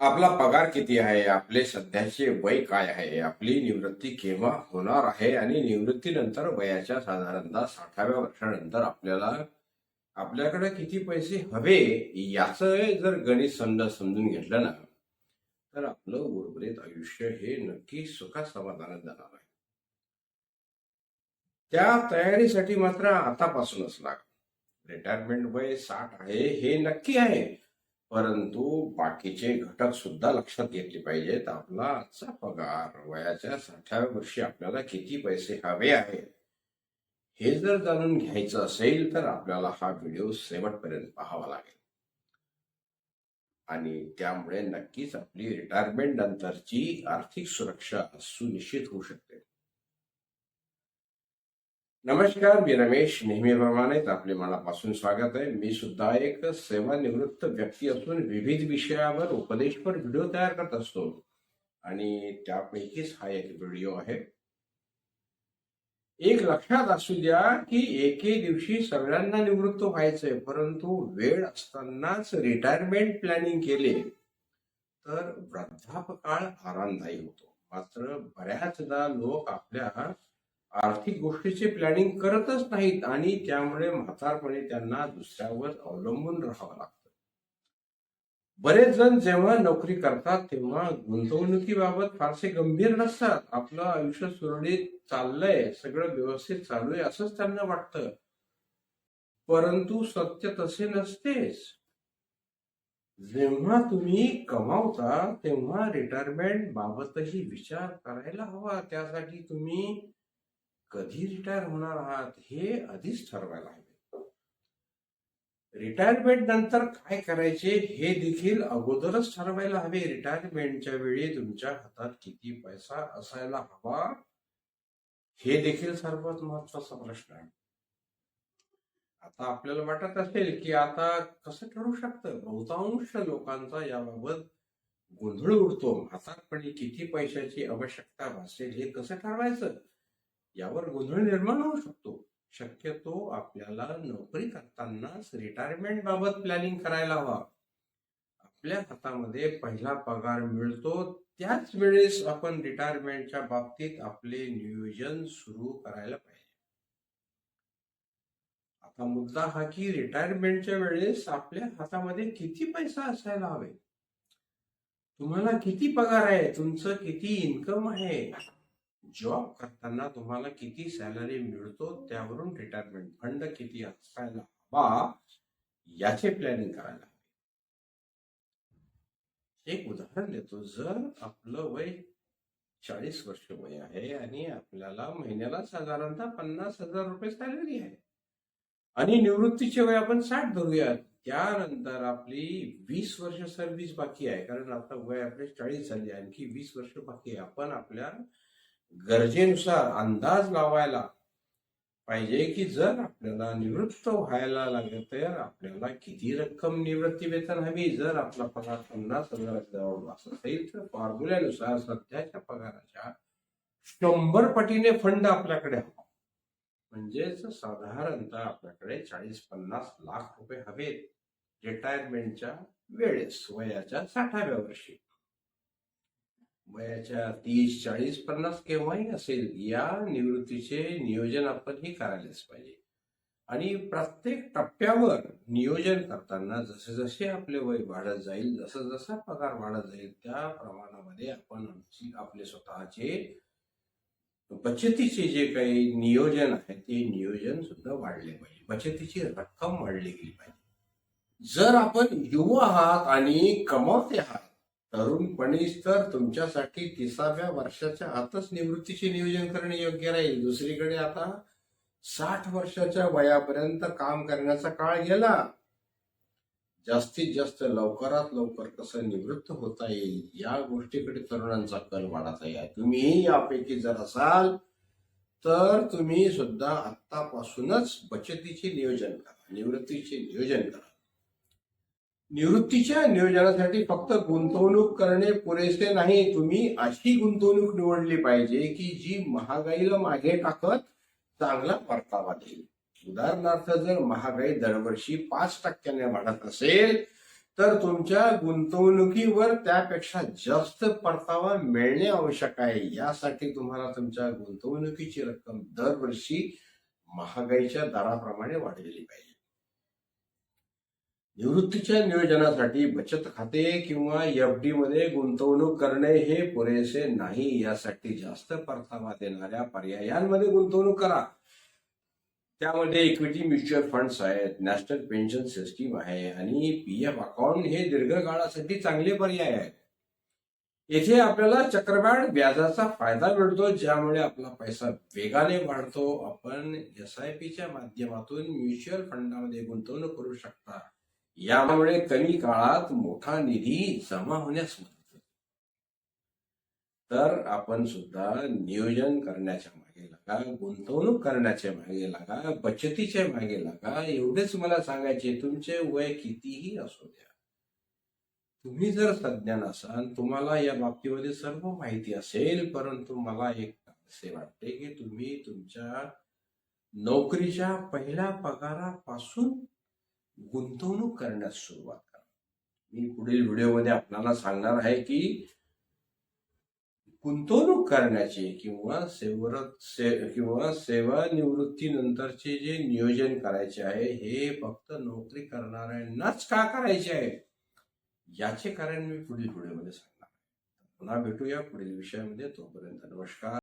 आपला पगार किती आहे? आपले सध्याचे वय काय आहे? आपली निवृत्ती केव्हा होणार आहे? आणि निवृत्तीनंतर वयाच्या साधारणतः साठाव्या वर्षानंतर आपल्याला आपल्याकडे किती पैसे हवे? याचं जर गणित समजा समजून घेतलं ना तर आपलं उर्वरित आयुष्य हे नक्की सुखा समाधानात जाणार आहे. त्या तयारीसाठी मात्र आतापासूनच लाग रिटायरमेंट वय साठ आहे हे नक्की आहे. परंतु बाकीचे घटक सुद्धा लक्षात घेतले पाहिजेत. आपला आजचा पगार वयाच्या साठाव्या वर्षी आपल्याला किती पैसे हवे आहेत? हे जर जाणून घ्यायचं असेल तर आपल्याला हा व्हिडिओ शेवटपर्यंत पाहावा लागेल. आणि त्यामुळे नक्कीच आपली रिटायरमेंट नंतरची आर्थिक सुरक्षा सुनिश्चित होऊ शकते. नमस्कार मी रमेश. नेहमीप्रमाणेच आपले मनापासून स्वागत आहे. मी सुद्धा एक सेवानिवृत्त व्यक्ती असून विविध विषयावर उपदेशपर व्हिडिओ तयार करत असतो. आणि त्यापैकीच हा एक व्हिडिओ आहे. एक लक्षात असू द्या की एके दिवशी सगळ्यांना निवृत्त व्हायचंय परंतु वेळ असतानाच रिटायरमेंट प्लॅनिंग केले तर वृद्धापकाळ आरामदायी होतो. मात्र बऱ्याचदा लोक आपल्या आर्थिक गोष्टीचे प्लॅनिंग करतच नाहीत आणि त्यामुळे म्हातारपणे त्यांना दुसऱ्यावर अवलंबून राहावं लागतं. बरेच जण जेव्हा नोकरी करतात तेव्हा गुंतवणुकीबाबत फारसे गंभीर नसतात. आपलं आयुष्य सुरळीत चाललंय सगळं व्यवस्थित चालू आहे असंच त्यांना वाटतं. परंतु सत्य तसे नसतेच. जेव्हा तुम्ही कमावता तेव्हा रिटायरमेंट बाबतही विचार करायला हवा. त्यासाठी तुम्ही कधी रिटायर होणार आहात हे आधीच ठरवायला हवे. रिटायरमेंट नंतर काय करायचे हे देखील अगोदरच ठरवायला हवे. रिटायरमेंटच्या वेळी तुमच्या हातात किती पैसा असायला हवा हे देखील सर्वात महत्त्वाचा प्रश्न आहे. आता आपल्याला वाटत असेल की आता कसं ठरू शकतं? बहुतांश लोकांचा याबाबत गोंधळ उडतो. म्हातारपणी किती पैशाची आवश्यकता भासेल हे कसं ठरवायचं? यावर गोंधळ निर्माण होऊ शकतो. शक्यतो आपल्याला नोकरी करतानाच रिटायरमेंट बाबत प्लॅनिंग करायला हवा. आपल्या हातामध्ये पहिला पगार मिळतो त्याच वेळेस आपण रिटायरमेंटच्या बाबतीत आपले नियोजन सुरू करायला पाहिजे. आता मुद्दा हा की रिटायरमेंटच्या वेळेस आपल्या हातामध्ये किती पैसा असायला हवे? तुम्हाला किती पगार आहे? तुमचं किती इन्कम आहे? जॉब करताना तुम्हाला किती सॅलरी मिळतो त्यावरून रिटायरमेंट फंड किती असायला हवा याचे प्लॅनिंग करायला हवे. एक उदाहरण देतो. जर आपलं वय चाळीस वर्ष वय आहे आणि आपल्याला महिन्याला साधारणतः पन्नास हजार रुपये सॅलरी आहे आणि निवृत्तीचे वय आपण साठ धरूयात त्यानंतर आपली वीस वर्ष सर्व्हिस बाकी आहे. कारण आता वय आपले चाळीस झाली आणखी वीस वर्ष बाकी आहे. आपण आपल्या गरजेनुसार अंदाज लावायला पाहिजे की जर आपल्याला निवृत्त व्हायला लागलं तर आपल्याला किती रक्कम निवृत्ती वेतन हवी? जर आपला पगार पन्नास हजार जवळ असेल तर फॉर्म्युल्यानुसार सध्याच्या पगाराच्या शंभर पटीने फंड आपल्याकडे हवा. म्हणजेच साधारणतः आपल्याकडे चाळीस पन्नास लाख रुपये हवेत रिटायरमेंटच्या वेळेस वयाच्या साठाव्या वर्षी. वयाच्या तीस चाळीस पन्नास केव्हाही असेल या निवृत्तीचे नियोजन आपण हे करायलाच पाहिजे. आणि प्रत्येक टप्प्यावर नियोजन करताना जसे जसे आपले वय वाढत जाईल जसं जसा पगार वाढत जाईल त्या प्रमाणामध्ये आपण आपले स्वतःचे बचतीचे जे काही नियोजन आहे ते नियोजन सुद्धा वाढले पाहिजे. बचतीची रक्कम वाढली गेली पाहिजे. जर आपण युवा आहात आणि कमावते आहात तरुणपणीच तर तुमच्यासाठी तिसाव्या वर्षाच्या आतच निवृत्तीचे नियोजन करणे योग्य राहील. दुसरीकडे आता साठ वर्षाच्या वयापर्यंत काम करण्याचा काळ गेला. जास्तीत जास्त लवकरात लवकर कसं निवृत्त होता येईल या गोष्टीकडे तरुणांचा कल वाढत आहे. तुम्ही यापैकी जर असाल तर तुम्ही सुद्धा आतापासूनच बचतीचे नियोजन करा. निवृत्तीचे नियोजन करा. निवृत्तीच्या नियोजनासाठी फक्त गुंतवणूक करणे पुरेसे नाही. तुम्ही अशी गुंतवणूक निवडली पाहिजे की जी महागाईला मागे टाकत चांगला परतावा देईल. उदाहरणार्थ जर महागाई दरवर्षी पाच टक्क्याने वाढत असेल तर तुमच्या गुंतवणुकीवर त्यापेक्षा जास्त परतावा मिळणे आवश्यक आहे. यासाठी तुम्हाला तुमच्या गुंतवणुकीची रक्कम दरवर्षी महागाईच्या दराप्रमाणे वाढलेली पाहिजे. निवृत्तीच्या नियोजनासाठी बचत खाते किंवा एफ डी मध्ये गुंतवणूक करणे हे पुरेसे नाही. यासाठी जास्त परतावा देणाऱ्या पर्यायांमध्ये गुंतवणूक करा. त्यामध्ये इक्विटी म्युच्युअल फंड्स आहेत नॅशनल पेन्शन सिस्टीम आहे आणि पी एफ अकाउंट हे दीर्घकाळासाठी चांगले पर्याय आहेत. येथे आपल्याला चक्रवाढ व्याजाचा फायदा मिळतो ज्यामुळे आपला पैसा वेगाने वाढतो. आपण एस आय पीच्या माध्यमातून म्युच्युअल फंडामध्ये गुंतवणूक करू शकता. यामुळे कमी काळात मोठा निधी जमा होण्यास मदत होते. तर आपण सुद्धा नियोजन करण्याच्या मागे लागा गुंतवणूक करण्याच्या मागे लागा बचतीच्या मागे लागा एवढेच मला सांगायचे तुमचे वय कितीही असू द्या. तुम्ही जर सज्ञान असाल तुम्हाला या बाबतीमध्ये सर्व माहिती असेल परंतु मला एक असे वाटते की तुम्ही तुमच्या नोकरीच्या पहिल्या पगारापासून गुंतवणूक करण्यास सुरुवात करा. मी पुढील व्हिडिओमध्ये आपल्याला सांगणार आहे की गुंतवणूक करण्याचे किंवा सेवर से किंवा सेवानिवृत्तीनंतरचे जे नियोजन करायचे आहे हे फक्त नोकरी करणाऱ्यांनाच का करायचे आहे? याचे कारण मी पुढील व्हिडिओमध्ये सांगणार पुन्हा भेटूया पुढील विषयामध्ये. तोपर्यंत नमस्कार.